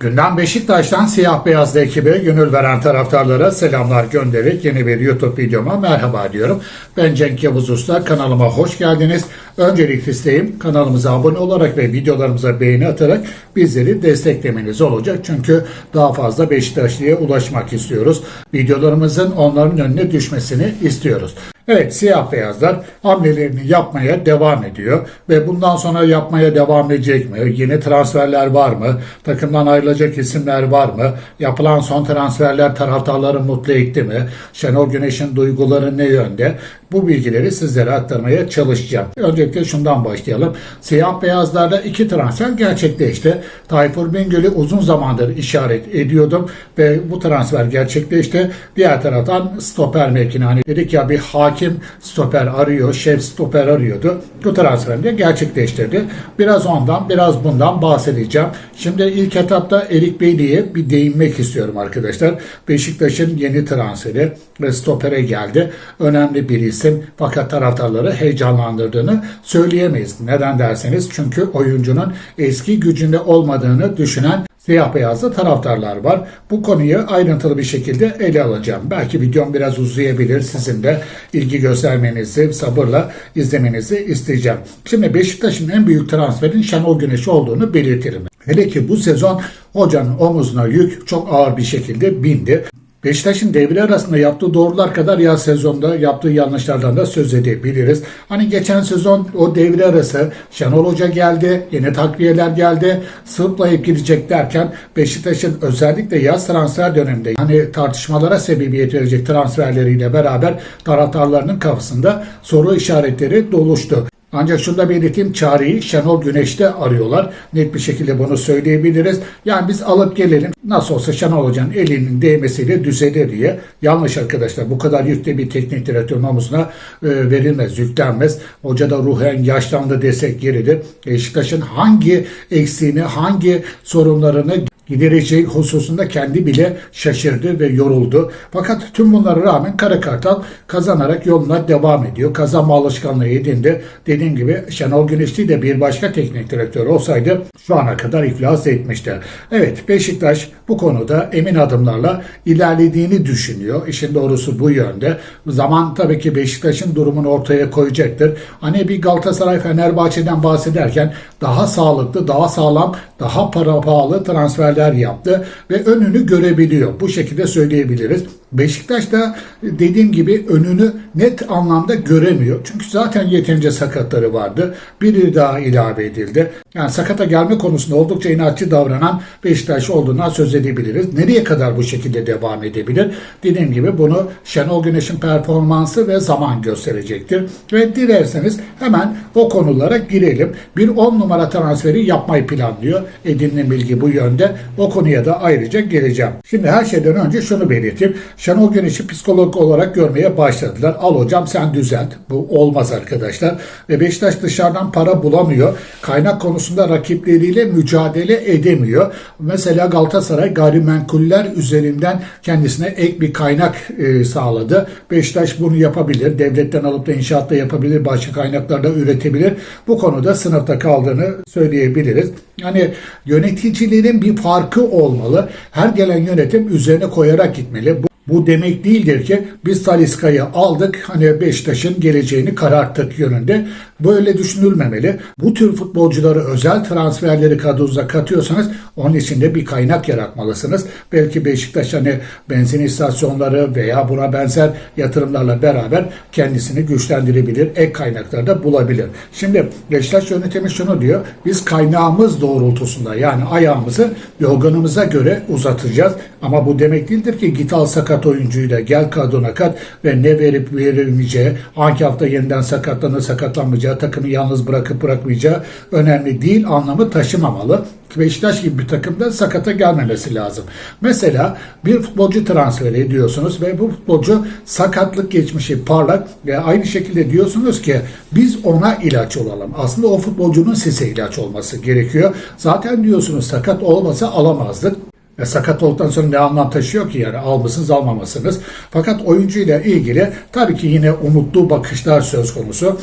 Gündem Beşiktaş'tan siyah beyazlı ekibe gönül veren taraftarlara selamlar göndererek yeni bir YouTube videoma merhaba diyorum. Ben Cenk Yavuz Usta kanalıma hoş geldiniz. Öncelikle isteğim kanalımıza abone olarak ve videolarımıza beğeni atarak bizleri desteklemeniz olacak. Çünkü daha fazla Beşiktaşlı'ya ulaşmak istiyoruz. Videolarımızın onların önüne düşmesini istiyoruz. Evet siyah beyazlar hamlelerini yapmaya devam ediyor ve bundan sonra yapmaya devam edecek mi? Yeni transferler var mı? Takımdan ayrılacak isimler var mı? Yapılan son transferler taraftarları mutlu etti mi? Şenol Güneş'in duyguları ne yönde? Bu bilgileri sizlere aktarmaya çalışacağım. Öncelikle şundan başlayalım. Siyah beyazlarda iki transfer gerçekleşti. Tayfur Bingöl'ü uzun zamandır işaret ediyordum ve bu transfer gerçekleşti. Diğer taraftan stoper mevkini hani dedik ya bir hakim stoper arıyor, şef stoper arıyordu. Bu transferi de gerçekleştirdi. Biraz ondan, biraz bundan bahsedeceğim. Şimdi ilk etapta Erik Beyli'ye bir değinmek istiyorum arkadaşlar. Beşiktaş'ın yeni transferi ve stopere geldi. Önemli bir fakat taraftarları heyecanlandırdığını söyleyemeyiz. Neden derseniz çünkü oyuncunun eski gücünde olmadığını düşünen siyah beyazlı taraftarlar var. Bu konuyu ayrıntılı bir şekilde ele alacağım. Belki videom biraz uzayabilir. Sizin de ilgi göstermenizi, sabırla izlemenizi isteyeceğim. Şimdi Beşiktaş'ın en büyük transferin Şenol Güneş olduğunu belirtelim. Hele ki bu sezon hocanın omuzuna yük çok ağır bir şekilde bindi. Beşiktaş'ın devre arasında yaptığı doğrular kadar yaz sezonda yaptığı yanlışlardan da söz edebiliriz. Hani geçen sezon o devre arası Şenol Hoca geldi, yeni takviyeler geldi, sırtlayıp gidecek derken Beşiktaş'ın özellikle yaz transfer döneminde hani tartışmalara sebebiyet verecek transferleriyle beraber taraftarlarının kafasında soru işaretleri doluştu. Ancak şunu da belirteyim çağrıyı Şenol Güneş'te arıyorlar. Net bir şekilde bunu söyleyebiliriz. Yani biz alıp gelelim nasıl olsa Şenol Hoca'nın elinin değmesiyle düzelir diye. Yanlış arkadaşlar bu kadar yükte bir teknik direktörün omuzuna e, verilmez, yüklenmez. Hoca da ruhen yaşlandı desek yeridir. Beşiktaş'ın hangi eksiğini, hangi sorunlarını gidereceği hususunda kendi bile şaşırdı ve yoruldu. Fakat tüm bunlara rağmen Kara Kartal kazanarak yoluna devam ediyor. Kazanma alışkanlığı edindi. Dediğim gibi Şenol Güneşli de bir başka teknik direktör olsaydı şu ana kadar iflas etmişti. Evet Beşiktaş bu konuda emin adımlarla ilerlediğini düşünüyor. İşin doğrusu bu yönde. Zaman tabii ki Beşiktaş'ın durumunu ortaya koyacaktır. Hani bir Galatasaray Fenerbahçe'den bahsederken daha sağlıklı, daha sağlam, daha para pahalı transferler yaptı ve önünü görebiliyor. Bu şekilde söyleyebiliriz. Beşiktaş da dediğim gibi önünü net anlamda göremiyor. Çünkü zaten yeterince sakatları vardı. Biri daha ilave edildi. Yani sakata gelme konusunda oldukça inatçı davranan Beşiktaş olduğundan söz edebiliriz. Nereye kadar bu şekilde devam edebilir? Dediğim gibi bunu Şenol Güneş'in performansı ve zaman gösterecektir. Ve dilerseniz hemen o konulara girelim. Bir 10 numara transferi yapmayı planlıyor. Edinilen bilgi bu yönde. O konuya da ayrıca geleceğim. Şimdi her şeyden önce şunu belirteyim. Şenol Güneş'i psikolog olarak görmeye başladılar. Al hocam sen düzelt. Bu olmaz arkadaşlar. Ve Beşiktaş dışarıdan para bulamıyor. Kaynak konusunda rakipleriyle mücadele edemiyor. Mesela Galatasaray gayrimenkuller üzerinden kendisine ek bir kaynak e, sağladı. Beşiktaş bunu yapabilir. Devletten alıp da inşaatta yapabilir. Başka kaynaklarda üretebilir. Bu konuda sınıfta kaldığını söyleyebiliriz. Yani yöneticilerin bir farkı olmalı. Her gelen yönetim üzerine koyarak gitmeli. Bu bu demek değildir ki biz Taliska'yı aldık hani Beşiktaş'ın geleceğini kararttık yönünde. Böyle düşünülmemeli. Bu tür futbolcuları özel transferleri kadronuza katıyorsanız onun için de bir kaynak yaratmalısınız. Belki Beşiktaş hani benzin istasyonları veya buna benzer yatırımlarla beraber kendisini güçlendirebilir. Ek kaynakları da bulabilir. Şimdi Beşiktaş yönetimi şunu diyor. Biz kaynağımız doğrultusunda yani ayağımızı yorganımıza göre uzatacağız. Ama bu demek değildir ki git al sakat oyuncuyu da gel kadrona kat ve ne verip verilmeyeceği, hangi hafta yeniden sakatlanır sakatlanmayacağı, takımı yalnız bırakıp bırakmayacağı önemli değil anlamı taşımamalı. Beşiktaş gibi bir takımda sakata gelmemesi lazım. Mesela bir futbolcu transfer ediyorsunuz ve bu futbolcu sakatlık geçmişi parlak ve aynı şekilde diyorsunuz ki biz ona ilaç olalım. Aslında o futbolcunun size ilaç olması gerekiyor. Zaten diyorsunuz sakat olmasa alamazdık. E, sakat olduktan sonra ne anlam taşıyor ki yani almışsınız almamasınız. Fakat oyuncuyla ilgili tabii ki yine umutlu bakışlar söz konusu.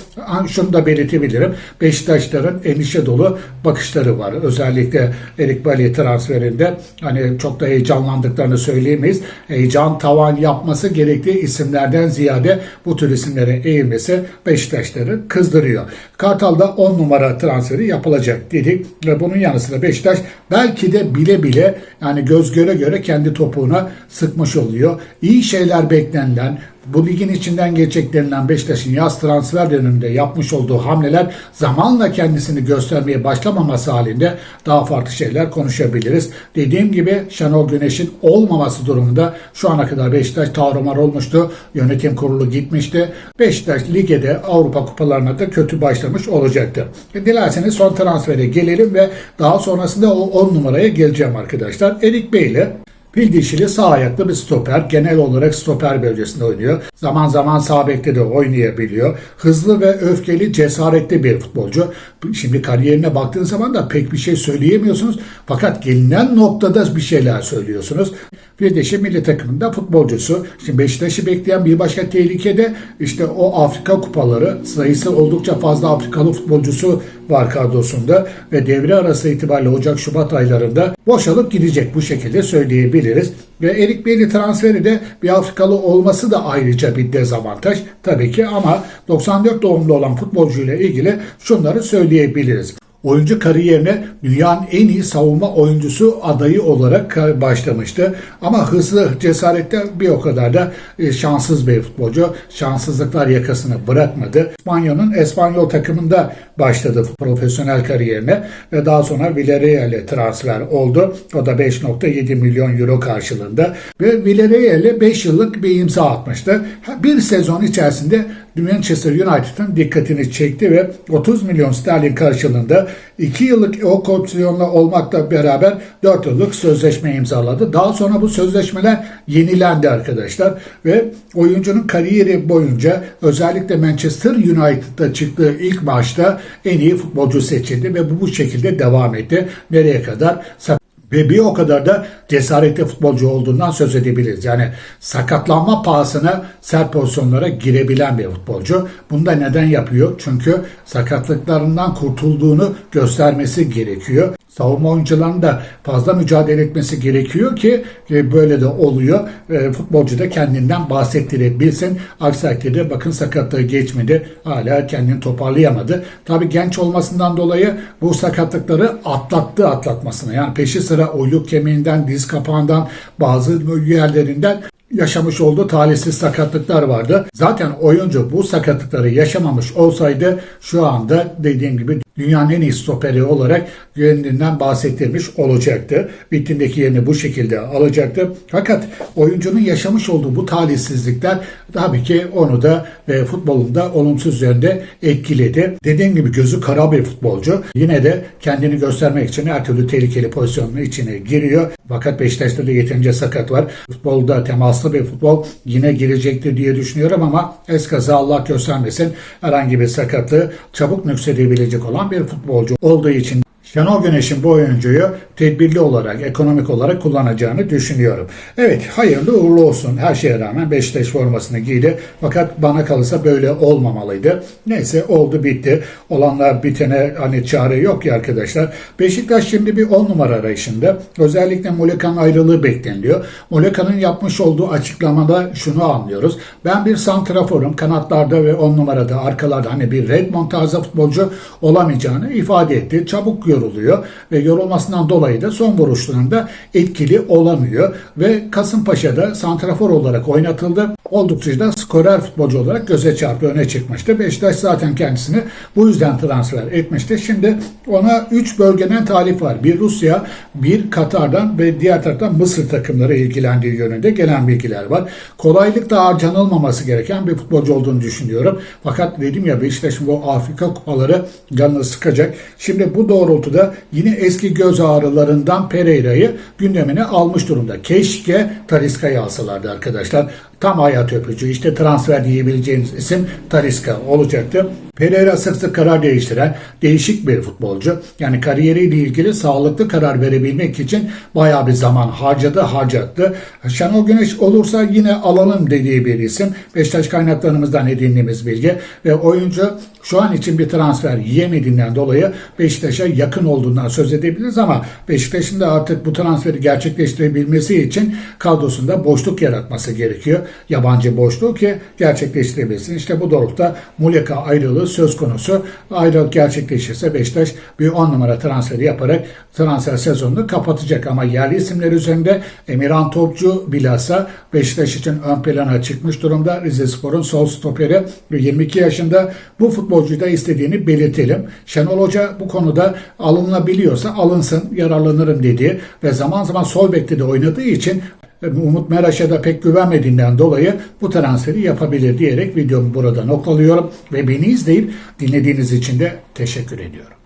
Şunu da belirtebilirim. Beşiktaşların endişe dolu bakışları var. Özellikle Erik Bali transferinde hani çok da heyecanlandıklarını söyleyemeyiz. Heyecan tavan yapması gerektiği isimlerden ziyade bu tür isimlere eğilmesi Beşiktaşları kızdırıyor. Kartal'da 10 numara transferi yapılacak dedik ve bunun yanı sıra Beşiktaş belki de bile bile yani göz göre göre kendi topuğuna sıkmış oluyor. İyi şeyler beklenilen bu ligin içinden geçecek denilen Beşiktaş'ın yaz transfer döneminde yapmış olduğu hamleler zamanla kendisini göstermeye başlamaması halinde daha farklı şeyler konuşabiliriz. Dediğim gibi Şenol Güneş'in olmaması durumunda şu ana kadar Beşiktaş tarumar olmuştu. Yönetim kurulu gitmişti. Beşiktaş ligede Avrupa kupalarına da kötü başlamış olacaktı. E, Dilerseniz son transfere gelelim ve daha sonrasında o 10 numaraya geleceğim arkadaşlar. Erik Bey ile Fil dişili sağ ayaklı bir stoper. Genel olarak stoper bölgesinde oynuyor. Zaman zaman sağ bekte de oynayabiliyor. Hızlı ve öfkeli, cesaretli bir futbolcu. Şimdi kariyerine baktığın zaman da pek bir şey söyleyemiyorsunuz. Fakat gelinen noktada bir şeyler söylüyorsunuz. Fil dişi milli takımında futbolcusu. Şimdi Beşiktaş'ı bekleyen bir başka tehlike de işte o Afrika kupaları. Sayısı oldukça fazla Afrikalı futbolcusu var kadrosunda ve devre arası itibariyle Ocak-Şubat aylarında boşalıp gidecek bu şekilde söyleyebiliriz. Ve Erik Bey'li transferi de bir Afrikalı olması da ayrıca bir dezavantaj tabii ki ama 94 doğumlu olan futbolcuyla ilgili şunları söyleyebiliriz. Oyuncu kariyerine dünyanın en iyi savunma oyuncusu adayı olarak başlamıştı. Ama hızlı, cesaretli bir o kadar da e, şanssız bir futbolcu. Şanssızlıklar yakasını bırakmadı. İspanya'nın Espanyol takımında başladı profesyonel kariyerine ve daha sonra Villarreal'e transfer oldu. O da 5.7 milyon euro karşılığında ve Villarreal'e 5 yıllık bir imza atmıştı. Bir sezon içerisinde Manchester United'ın dikkatini çekti ve 30 milyon sterlin karşılığında 2 yıllık o opsiyonla olmakla beraber 4 yıllık sözleşme imzaladı. Daha sonra bu sözleşmeler yenilendi arkadaşlar ve oyuncunun kariyeri boyunca özellikle Manchester United'da çıktığı ilk maçta en iyi futbolcu seçildi ve bu bu şekilde devam etti. Nereye kadar? Ve bir o kadar da cesaretli futbolcu olduğundan söz edebiliriz. Yani sakatlanma pahasına sert pozisyonlara girebilen bir futbolcu. Bunu da neden yapıyor? Çünkü sakatlıklarından kurtulduğunu göstermesi gerekiyor. Savunma oyuncularının da fazla mücadele etmesi gerekiyor ki e, böyle de oluyor. E, futbolcu da kendinden bahsettirebilsin. Aksi takdirde bakın sakatlığı geçmedi. Hala kendini toparlayamadı. Tabii genç olmasından dolayı bu sakatlıkları atlattı atlatmasına. Yani peşi sıra oyluk kemiğinden, diz kapağından, bazı yerlerinden yaşamış olduğu talihsiz sakatlıklar vardı. Zaten oyuncu bu sakatlıkları yaşamamış olsaydı şu anda dediğim gibi dünyanın en iyi stoperi olarak kendinden bahsettirmiş olacaktı. Vitrindeki yerini bu şekilde alacaktı. Fakat oyuncunun yaşamış olduğu bu talihsizlikler tabii ki onu da ve futbolunda olumsuz yönde etkiledi. Dediğim gibi gözü kara bir futbolcu. Yine de kendini göstermek için her türlü tehlikeli pozisyonun içine giriyor. Fakat Beşiktaş'ta da yeterince sakat var. Futbolda temaslı bir futbol yine girecektir diye düşünüyorum ama eskaza Allah göstermesin herhangi bir sakatlığı çabuk nüksedebilecek olan bir futbolcu olduğu için Şenol Güneş'in bu oyuncuyu tedbirli olarak, ekonomik olarak kullanacağını düşünüyorum. Evet, hayırlı uğurlu olsun. Her şeye rağmen Beşiktaş formasını giydi. Fakat bana kalırsa böyle olmamalıydı. Neyse oldu bitti. Olanlar bitene hani çare yok ya arkadaşlar. Beşiktaş şimdi bir 10 numara arayışında. Özellikle Muleka'nın ayrılığı bekleniliyor. Muleka'nın yapmış olduğu açıklamada şunu anlıyoruz. Ben bir santraforum. Kanatlarda ve 10 numarada, arkalarda hani bir Redmond tarzı futbolcu olamayacağını ifade etti. Çabuk yoruluyor ve yorulmasından dolayı da son vuruşlarında etkili olamıyor ve Kasımpaşa'da santrafor olarak oynatıldı. Oldukça skorer futbolcu olarak göze çarpı öne çıkmıştı. Beşiktaş zaten kendisini bu yüzden transfer etmişti. Şimdi ona 3 bölgeden talip var. Bir Rusya, bir Katar'dan ve diğer taraftan Mısır takımları ilgilendiği yönünde gelen bilgiler var. Kolaylıkla harcanılmaması gereken bir futbolcu olduğunu düşünüyorum. Fakat dedim ya Beşiktaş'ın bu Afrika kupaları canını sıkacak. Şimdi bu doğrultuda yine eski göz ağrılarından Pereira'yı gündemine almış durumda. Keşke Taliska'yı alsalardı arkadaşlar. Tam hayat öpücü. İşte transfer diyebileceğiniz isim Taliska olacaktı. Pereira sık sık karar değiştiren değişik bir futbolcu. Yani kariyeriyle ilgili sağlıklı karar verebilmek için bayağı bir zaman harcadı, harcattı. Şenol Güneş olursa yine alalım dediği bir isim. Beşiktaş kaynaklarımızdan edindiğimiz bilgi ve oyuncu şu an için bir transfer yiyemediğinden dolayı Beşiktaş'a yakın olduğundan söz edebiliriz ama Beşiktaş'ın da artık bu transferi gerçekleştirebilmesi için kadrosunda boşluk yaratması gerekiyor. Yabancı boşluğu ki gerçekleştirebilsin. İşte bu doğrultuda Muleka ayrılığı söz konusu. Ayrılık gerçekleşirse Beşiktaş bir 10 numara transferi yaparak transfer sezonunu kapatacak ama yerli isimler üzerinde Emirhan Topçu bilhassa Beşiktaş için ön plana çıkmış durumda. Rize Spor'un sol stoperi ve 22 yaşında bu futbolcuyu da istediğini belirtelim. Şenol Hoca bu konuda alınabiliyorsa alınsın yararlanırım dediği ve zaman zaman sol bekte de oynadığı için Umut Meraş'a da pek güvenmediğinden dolayı bu transferi yapabilir diyerek videomu burada noktalıyorum ve beni izleyip dinlediğiniz için de teşekkür ediyorum.